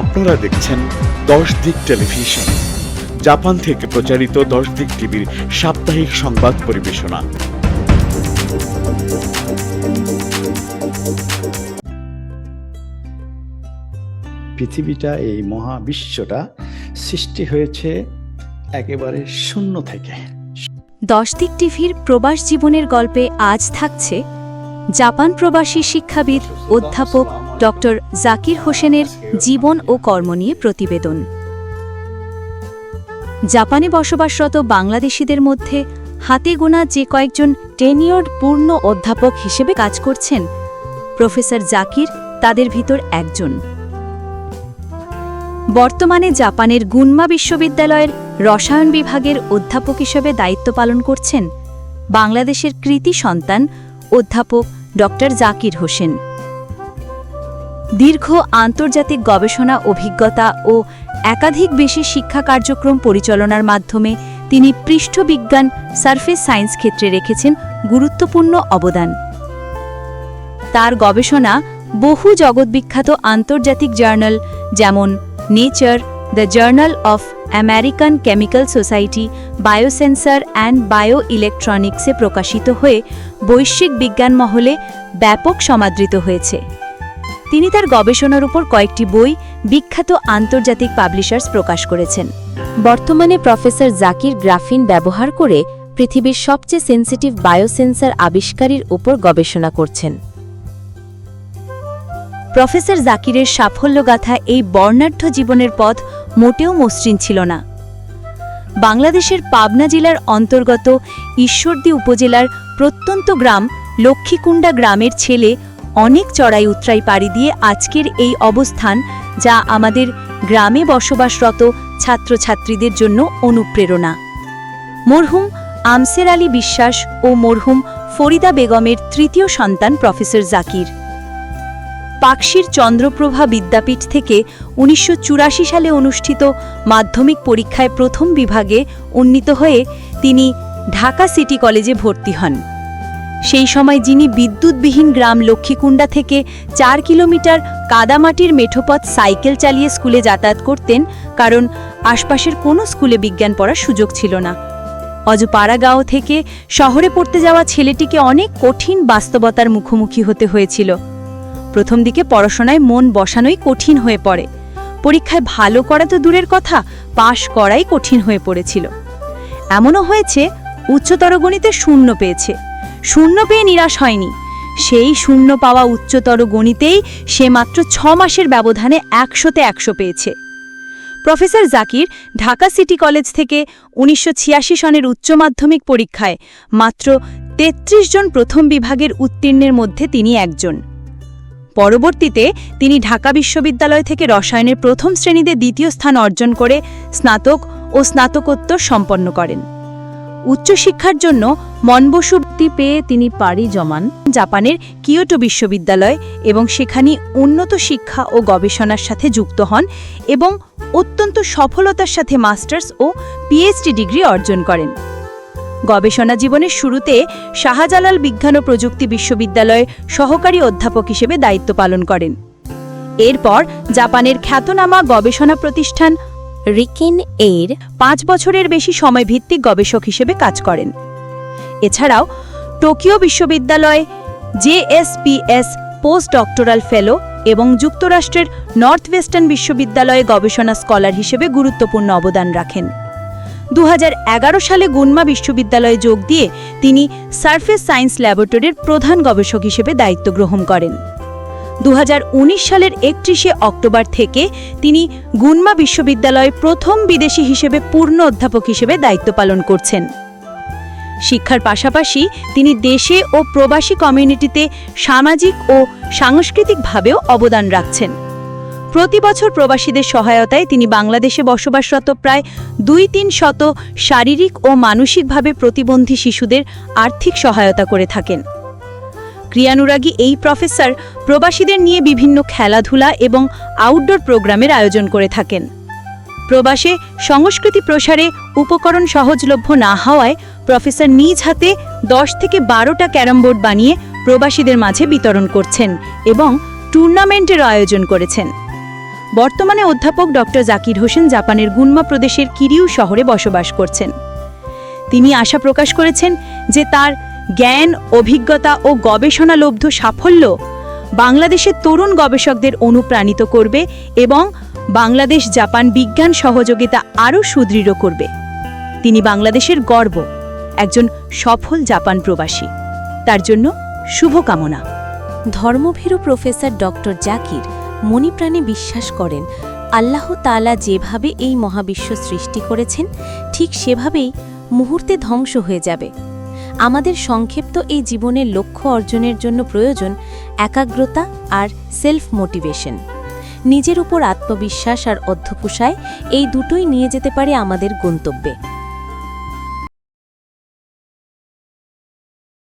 আপনারা দেখছেন দশ দিক টেলিভিশন। জাপান থেকে প্রচারিত দশ দিক টিভির সাপ্তাহিক সংবাদ পরিবেশনা। পৃথিবীটা এই মহাবিশ্বটা সৃষ্টি হয়েছে একেবারে শূন্য থেকে। দশ দিক টিভির প্রবাস জীবনের গল্পে আজ থাকছে জাপান প্রবাসী শিক্ষাবিদ অধ্যাপক ডক্টর জাকির হোসেনের জীবন ও কর্ম নিয়ে প্রতিবেদন। জাপানে বসবাসরত বাংলাদেশিদের মধ্যে হাতে গোনা যে কয়েকজন টেনিয়র্ড পূর্ণ অধ্যাপক হিসেবে কাজ করছেন, প্রফেসর জাকির তাদের ভিতর একজন। বর্তমানে জাপানের গুনমা বিশ্ববিদ্যালয়ের রসায়ন বিভাগের অধ্যাপক হিসেবে দায়িত্ব পালন করছেন বাংলাদেশের কৃতি সন্তান অধ্যাপক ডক্টর জাকির হোসেন। দীর্ঘ আন্তর্জাতিক গবেষণা, অভিজ্ঞতা ও একাধিক বেশি শিক্ষা কার্যক্রম পরিচালনার মাধ্যমে তিনি পৃষ্ঠবিজ্ঞান, সারফেস সায়েন্স ক্ষেত্রে রেখেছেন গুরুত্বপূর্ণ অবদান। তার গবেষণা বহু জগৎবিখ্যাত আন্তর্জাতিক জার্নাল যেমন Nature, the Journal of American Chemical Society, biosensor and bio ইলেকট্রনিক্সে প্রকাশিত হয়ে বৈশ্বিক বিজ্ঞান মহলে ব্যাপক সমাদৃত হয়েছে। তিনি তার গবেষণার উপর কয়েকটি বই বিখ্যাত আন্তর্জাতিক পাবলিশার্স প্রকাশ করেছেন। বর্তমানে প্রফেসর জাকির গ্রাফিন ব্যবহার করে পৃথিবীর সবচেয়ে সেন্সিটিভ বায়োসেন্সার আবিষ্কারের উপর গবেষণা করছেন। প্রফেসর জাকিরের সাফল্যগাথা এই বর্ণাঢ্য জীবনের পথ মোটেও মসৃণ ছিল না। বাংলাদেশের পাবনা জেলার অন্তর্গত ঈশ্বরদী উপজেলার প্রত্যন্ত গ্রাম লক্ষ্মীকুণ্ডা গ্রামের ছেলে অনেক চড়াই উতরাই পাড়ি দিয়ে আজকের এই অবস্থান যা আমাদের গ্রামে বসবাসরত ছাত্রছাত্রীদের জন্য অনুপ্রেরণা। মরহুম আমসের আলী বিশ্বাস ও মরহুম ফরিদা বেগমের তৃতীয় সন্তান প্রফেসর জাকির। পাকশির চন্দ্রপ্রভা বিদ্যাপীঠ থেকে উনিশশো চুরাশি সালে অনুষ্ঠিত মাধ্যমিক পরীক্ষায় প্রথম বিভাগে উন্নীত হয়ে তিনি ঢাকা সিটি কলেজে ভর্তি হন। সেই সময় যিনি বিদ্যুৎবিহীন গ্রাম লক্ষ্মীকুণ্ডা থেকে চার কিলোমিটার কাদামাটির মেঠোপথ সাইকেল চালিয়ে স্কুলে যাতায়াত করতেন, কারণ আশপাশের কোনো স্কুলে বিজ্ঞান পড়ার সুযোগ ছিল না। অজপাড়াগাঁও থেকে শহরে পড়তে যাওয়া ছেলেটিকে অনেক কঠিন বাস্তবতার মুখোমুখি হতে হয়েছিল। প্রথম দিকে পড়াশোনায় মন বসানোই কঠিন হয়ে পড়ে। পরীক্ষায় ভালো করা তো দূরের কথা, পাশ করাই কঠিন হয়ে পড়েছিল। এমনও হয়েছে, উচ্চতর গণিতে শূন্য পেয়েছে। শূন্য পেয়ে নিরাশ হয়নি। সেই শূন্য পাওয়া উচ্চতর গণিতেই সে মাত্র ছ মাসের ব্যবধানে একশোতে একশো পেয়েছে। Professor Zakir Dhaka City College থেকে উনিশশো সনের উচ্চ মাধ্যমিক পরীক্ষায় মাত্র ৩৩ জন প্রথম বিভাগের উত্তীর্ণের মধ্যে তিনি একজন। পরবর্তীতে তিনি ঢাকা বিশ্ববিদ্যালয় থেকে রসায়নের প্রথম শ্রেণীতে দ্বিতীয় স্থান অর্জন করে স্নাতক ও স্নাতকোত্তর সম্পন্ন করেন। উচ্চশিক্ষার জন্য মনবসুক্তি পেয়ে তিনি পাড়ি জমান। জাপানের কিয়োটো বিশ্ববিদ্যালয় এবং সেখানে উন্নত শিক্ষা ও গবেষণার সাথে যুক্ত হন এবং অত্যন্ত সফলতার সাথে মাস্টার্স ও পিএইচডি ডিগ্রি অর্জন করেন। গবেষণা জীবনের শুরুতে শাহজালাল বিজ্ঞান ও প্রযুক্তি বিশ্ববিদ্যালয়ে সহকারী অধ্যাপক হিসেবে দায়িত্ব পালন করেন। এরপর জাপানের খ্যাতনামা গবেষণা প্রতিষ্ঠান রিকিন এর পাঁচ বছরের বেশি সময় ভিত্তিক গবেষক হিসেবে কাজ করেন। এছাড়াও টোকিও বিশ্ববিদ্যালয় জেএসপিএস পোস্ট ডক্টরাল ফেলো এবং যুক্তরাষ্ট্রের নর্থ ওয়েস্টার্ন বিশ্ববিদ্যালয়ে গবেষণা স্কলার হিসেবে গুরুত্বপূর্ণ অবদান রাখেন। দু হাজার এগারো সালে গুনমা বিশ্ববিদ্যালয়ে যোগ দিয়ে তিনি সার্ফেস সায়েন্স ল্যাবরেটরির প্রধান গবেষক হিসেবে দায়িত্ব গ্রহণ করেন। দু হাজার উনিশ সালের একত্রিশে অক্টোবর থেকে তিনি গুনমা বিশ্ববিদ্যালয়ে প্রথম বিদেশি হিসেবে পূর্ণ অধ্যাপক হিসেবে দায়িত্ব পালন করছেন। শিক্ষার পাশাপাশি তিনি দেশে ও প্রবাসী কমিউনিটিতে সামাজিক ও সাংস্কৃতিকভাবেও অবদান রাখছেন। প্রতি বছর প্রবাসীদের সহায়তায় তিনি বাংলাদেশে বসবাসরত প্রায় দুই তিন শত শারীরিক ও মানসিকভাবে প্রতিবন্ধী শিশুদের আর্থিক সহায়তা করে থাকেন। ক্রিয়ানুরাগী এই প্রফেসর প্রবাসীদের নিয়ে বিভিন্ন খেলাধুলা এবং আউটডোর প্রোগ্রামের আয়োজন করে থাকেন। প্রবাসে সংস্কৃতি প্রসারে উপকরণ সহজলভ্য না হওয়ায় প্রফেসর নিজ হাতে দশ থেকে বারোটা ক্যারাম বোর্ড বানিয়ে প্রবাসীদের মাঝে বিতরণ করছেন এবং টুর্নামেন্টের আয়োজন করেছেন। বর্তমানে অধ্যাপক ডক্টর জাকির হোসেন জাপানের গুনমা প্রদেশের কিরিউ শহরে বসবাস করছেন। তিনি আশা প্রকাশ করেছেন যে তার জ্ঞান, অভিজ্ঞতা ও গবেষণালব্ধ সাফল্য বাংলাদেশের তরুণ গবেষকদের অনুপ্রাণিত করবে এবং বাংলাদেশ জাপান বিজ্ঞান সহযোগিতা আরও সুদৃঢ় করবে। তিনি বাংলাদেশের গর্ব। একজন সফল জাপান প্রবাসী। তার জন্য শুভকামনা। ধর্মভীরু প্রফেসর ডক্টর জাকির মণিপ্রাণে বিশ্বাস করেন, আল্লাহ তাআলা যেভাবে এই মহাবিশ্ব সৃষ্টি করেছেন, ঠিক সেভাবেই মুহূর্তে ধ্বংস হয়ে যাবে। আমাদের সংক্ষিপ্ত এই জীবনের লক্ষ্য অর্জনের জন্য প্রয়োজন একাগ্রতা আর সেলফ মোটিভেশন নিজের উপর আত্মবিশ্বাস আর অধ্যবসায় এই দুটোই নিয়ে যেতে পারে আমাদের গন্তব্যে।